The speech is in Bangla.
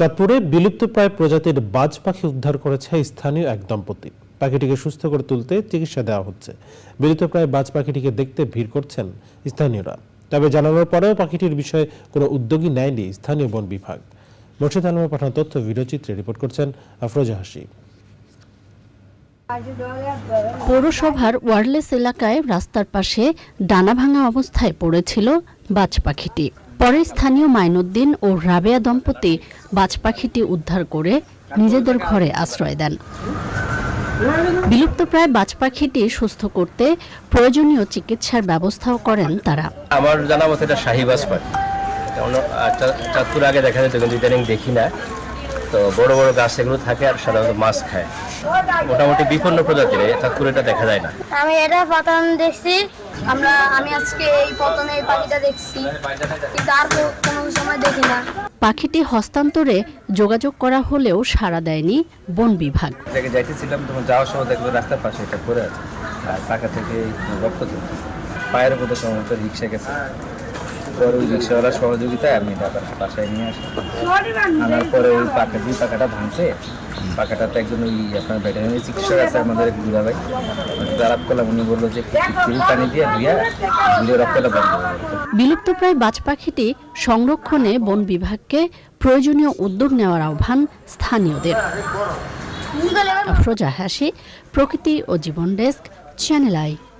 চাঁদপুরে বিলুপ্তপ্রায় প্রজাতির বাজ পাখি উদ্ধার করেছে স্থানীয় এক দম্পতি। পাখিটিকে সুস্থ করে তুলতে চিকিৎসা দেওয়া হচ্ছে। বিলুপ্তপ্রায় বাজ পাখিটিকে দেখতে ভিড় করছেন স্থানীয়রা। তবে জানানোর পরেও পাখিটির বিষয়ে কোনো উদ্যোগই নেয়নি স্থানীয় বন বিভাগ। মোর্শেদ আলমের পাঠানো তথ্য ভিডিওচিত্রে রিপোর্ট করছেন আফরোজা হাসি পৌরসভার ওয়ারলেস এলাকায় রাস্তার পাশে ডানা ভাঙা অবস্থায় পড়েছিল বাজ পাখিটি। পরে স্থানীয় মাইনুদ্দিন ও রাবেয়া দম্পতি বাজ পাখিটি উদ্ধার করে নিজেদের ঘরে আশ্রয় দেন। বিলুপ্তপ্রায় বাজ পাখিটি সুস্থ করতে প্রয়োজনীয় চিকিৎসার ব্যবস্থাও করেন তারা। আমার জানা মতো এটা পাখি অন্য আহ, চা- চাঁদপুর আগে দেখা যেত কিন্তু দেখি না। তো বড় বড় গাছ এগুলো থাকে আর সাধারণত মাছ খায়। মোটামুটি বিপন্ন প্রজাতির চাঁদপুরে এটা দেখা যায় না। আমি এটা প্রথম দেখছি। আমরা আমি আজকে এই প্রথমে এই পাখিটা দেখছি। কিন্তু আর কোনো সময় দেখি না। পাখিটি হস্তান্তরে যোগাযোগ করা হলেও সাড়া দেয়নি বন বিভাগ। থেকে যাইতেছিলাম তখন যাওয়ার সময় দেখল রাস্তার পাশে এটা পড়ে আছে। আর পাকা থেকে রক্ত পায়ের মধ্যে সম্ভবত রিক্সা গেছে। পরে ওই রিক্সাওয়ালার সহযোগিতায় আমি আবার বাসায় নিয়ে আসি। আনার পরে ওই পাকা দুই পাকাটা ভাঙছে। পাকাটাতে একজন ওই আপনার ভেটেরিনারি চিকিৎসক আছে আমাদের ভাই। আলাপ করলাম উনি বলল যে পানি দিয়ে ধুয়ে রক্তটা বন্ধ। বিলুপ্তপ্রায় বাজ পাখিটি সংরক্ষণে বন বিভাগকে প্রয়োজনীয় উদ্যোগ নেওয়ার আহ্বান স্থানীয়দের। আফরোজা হাসি প্রকৃতি ও জীবন ডেস্ক চ্যানেল আই।